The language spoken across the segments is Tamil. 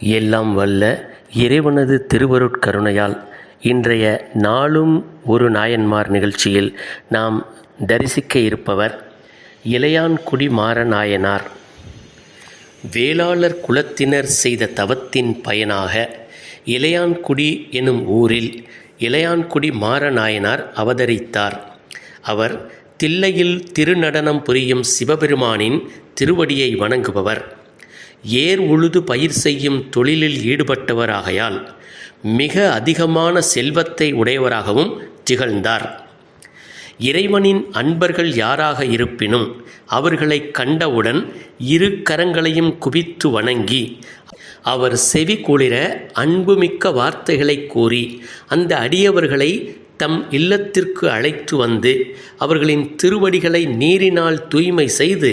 எல்லாம் வல்ல இறைவனது திருவருட்கருணையால் இன்றைய நாளும் ஒரு நாயன்மார் நிகழ்ச்சியில் நாம் தரிசிக்க இருப்பவர் இளையான்குடி மாறநாயனார் வேளாளர் குலத்தினர் செய்த தவத்தின் பயனாக இளையான்குடி எனும் ஊரில் இளையான்குடி மாறநாயனார் அவதரித்தார். அவர் தில்லையில் திருநடனம் புரியும் சிவபெருமானின் திருவடியை வணங்குபவர். ஏர் உழுது பயிர் செய்யும் தொழிலில் ஈடுபட்டவராகையால் மிக அதிகமான செல்வத்தை உடையவராகவும் திகழ்ந்தார். இறைவனின் அன்பர்கள் யாராக இருப்பினும் அவர்களை கண்டவுடன் இரு கரங்களையும் குவித்து வணங்கி அவர் செவி குளிர அன்புமிக்க வார்த்தைகளை கூறி அந்த அடியவர்களை தம் இல்லத்திற்கு அழைத்து வந்து அவர்களின் திருவடிகளை நீரினால் தூய்மை செய்து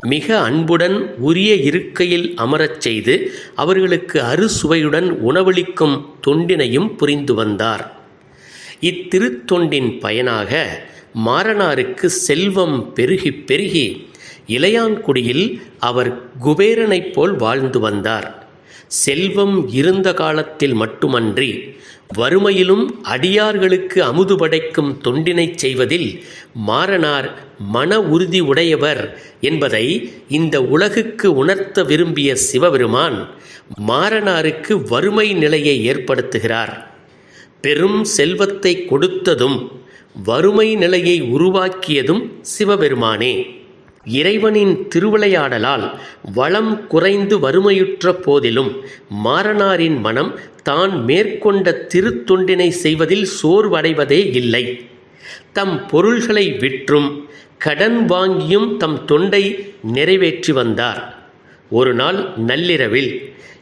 மிக அன்புடன் உரிய இருக்கையில் அமரச் செய்து அவர்களுக்கு அறுசுவையுடன் உணவளிக்கும் தொண்டினையும் புரிந்து வந்தார். இத்திருத்தொண்டின் பயனாக மாறனாருக்கு செல்வம் பெருகி பெருகி இளையான்குடியில் அவர் குபேரனைப் போல் வாழ்ந்து வந்தார். செல்வம் இருந்த காலத்தில் மட்டுமன்றி வறுமையிலும் அடியார்களுக்கு அமுது படைக்கும் தொண்டினைச் செய்வதில் மாறனார் மன உறுதி உடையவர் என்பதை இந்த உலகுக்கு உணர்த்த விரும்பிய சிவபெருமான் மாறனாருக்கு வறுமை நிலையை ஏற்படுத்துகிறார். பெரும் செல்வத்தை கொடுத்ததும் வறுமை நிலையை உருவாக்கியதும் சிவபெருமானே. இறைவனின் திருவிளையாடலால் வளம் குறைந்து வறுமையுற்ற போதிலும் மாறனாரின் மனம் தான் மேற்கொண்ட திருத்தொண்டினை செய்வதில் சோர்வடைவதே இல்லை. தம் பொருள்களை விற்றும் கடன் வாங்கியும் தம் தொண்டை நிறைவேற்றி வந்தார். ஒரு நாள் நள்ளிரவில்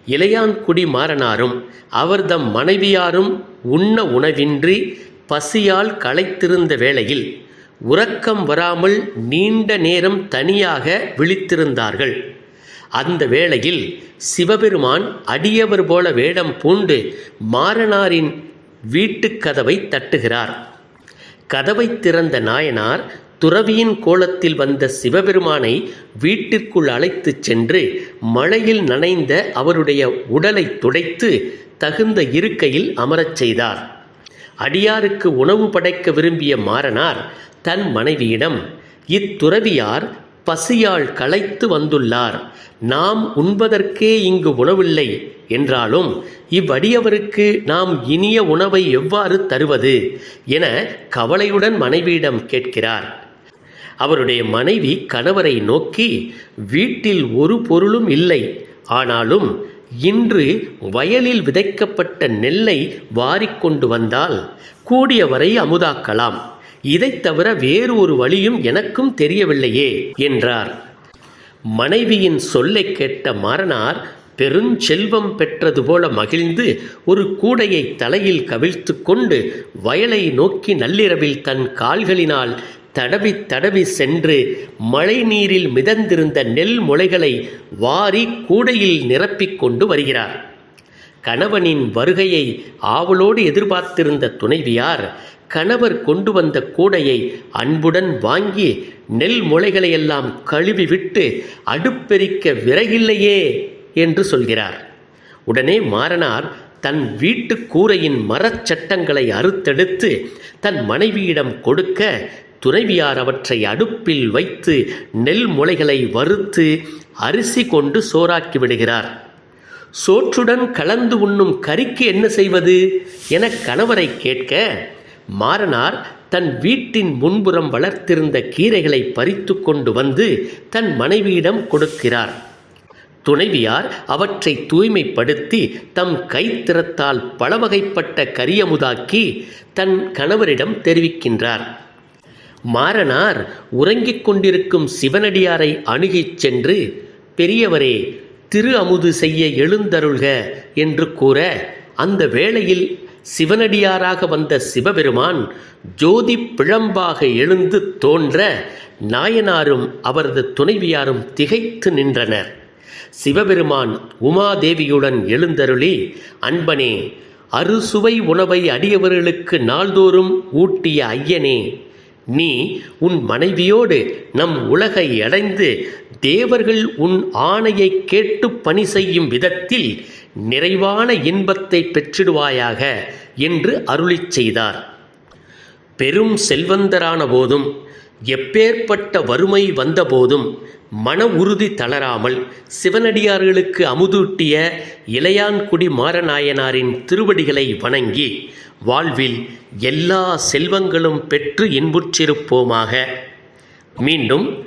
இளையான்குடி மாறனாரும் அவர்தம் மனைவியாரும் உண்ண உணவின்றி பசியால் களைத்திருந்த வேளையில் உறக்கம் வராமல் நீண்ட நேரம் தனியாக விழித்திருந்தார்கள். அந்த வேளையில் சிவபெருமான் அடியவர் போல வேடம் பூண்டு மாறனாரின் வீட்டுக் கதவை தட்டுகிறார். கதவை திறந்த நாயனார் துறவியின் கோலத்தில் வந்த சிவபெருமானை வீட்டிற்குள் அழைத்துச் சென்று மழையில் நனைந்த அவருடைய உடலை துடைத்து தகுந்த இருக்கையில் அமரச் செய்தார். அடியாருக்கு உணவு படைக்க விரும்பிய மாறனார் தன் மனைவியிடம் இத்துறவியார் பசியால் களைத்து வந்துள்ளார். நாம் உண்பதற்கே இங்கு உணவில்லை என்றாலும் இவ்வடியவருக்கு நாம் இனிய உணவை எவ்வாறு தருவது என கவலையுடன் மனைவியிடம் கேட்கிறார். அவருடைய மனைவி கணவரை நோக்கி வீட்டில் ஒரு பொருளும் இல்லை. ஆனாலும் இன்று வயலில் விதைக்கப்பட்ட நெல்லை வாரிக்கொண்டு வந்தால் கூடியவரை அமுதாக்கலாம். இதைத் தவிர வேறு ஒரு வழியும் எனக்கும் தெரியவில்லையே என்றார். மனைவியின் சொல்லை கேட்ட மாறனார் பெருஞ்செல்வம் பெற்றது போல மகிழ்ந்து ஒரு கூடையை தலையில் கவிழ்த்து கொண்டு வயலை நோக்கி நள்ளிரவில் தன் கால்களினால் தடவி தடவி சென்று மழை நீரில் மிதந்திருந்த நெல் முளைகளை வாரி கூடையில் நிரப்பிக் கொண்டு வருகிறார். கணவனின் வருகையை ஆவலோடு எதிர்பார்த்திருந்த துணைவியார் கணவர் கொண்டு வந்த கூடையை அன்புடன் வாங்கி நெல் முளைகளையெல்லாம் கழுவிவிட்டு அடுப்பெரிக்க விறகில்லையே என்று சொல்கிறார். உடனே மாறனார் தன் வீட்டு கூரையின் மரச்சட்டங்களை அறுத்தெடுத்து தன் மனைவியிடம் கொடுக்க துணைவியார் அவற்றை அடுப்பில் வைத்து நெல் முளைகளை வறுத்து அரிசி கொண்டு சோறாக்கி விடுகிறார். சோற்றுடன் கலந்து உண்ணும் கறிக்கு என்ன செய்வது? என கணவரை கேட்க மாறனார் தன் வீட்டின் முன்புறம் வளர்த்திருந்த கீரைகளை பறித்து கொண்டு வந்து தன் மனைவியிடம் கொடுக்கிறார். துணைவியார் அவற்றை தூய்மைப்படுத்தி தம் கைத்திறத்தால் பலவகைப்பட்ட கரியமுதாக்கி தன் கணவரிடம் தெரிவிக்கின்றார். மாறனார் உறங்கிக் கொண்டிருக்கும் சிவனடியாரை அணுகிச் சென்று பெரியவரே திரு அமுது செய்ய எழுந்தருள்க என்று கூற அந்த வேளையில் சிவனடியாராக வந்த சிவபெருமான் ஜோதி பிழம்பாக எழுந்து தோன்ற நாயனாரும் அவரது துணைவியாரும் திகைத்து நின்றனர். சிவபெருமான் உமாதேவியுடன் எழுந்தருளி அன்பனே அறுசுவை உணவை அடியவர்களுக்கு நாள்தோறும் ஊட்டிய ஐயனே நீ உன் மனைவியோடு நம் உலகை அடைந்து தேவர்கள் உன் ஆணையை கேட்டு பணி செய்யும் விதத்தில் நிறைவான இன்பத்தை பெற்றிடுவாயாக என்று அருளிச் செய்தார். பெரும் செல்வந்தரான போதும் எப்பேற்பட்ட வறுமை வந்தபோதும் மன உறுதி தளராமல் சிவனடியார்களுக்கு அமுதூட்டிய இளையான்குடி மாரநாயனாரின் திருவடிகளை வணங்கி வாழ்வில் எல்லா செல்வங்களும் பெற்று இன்புற்றிருப்போமாக. மீண்டும்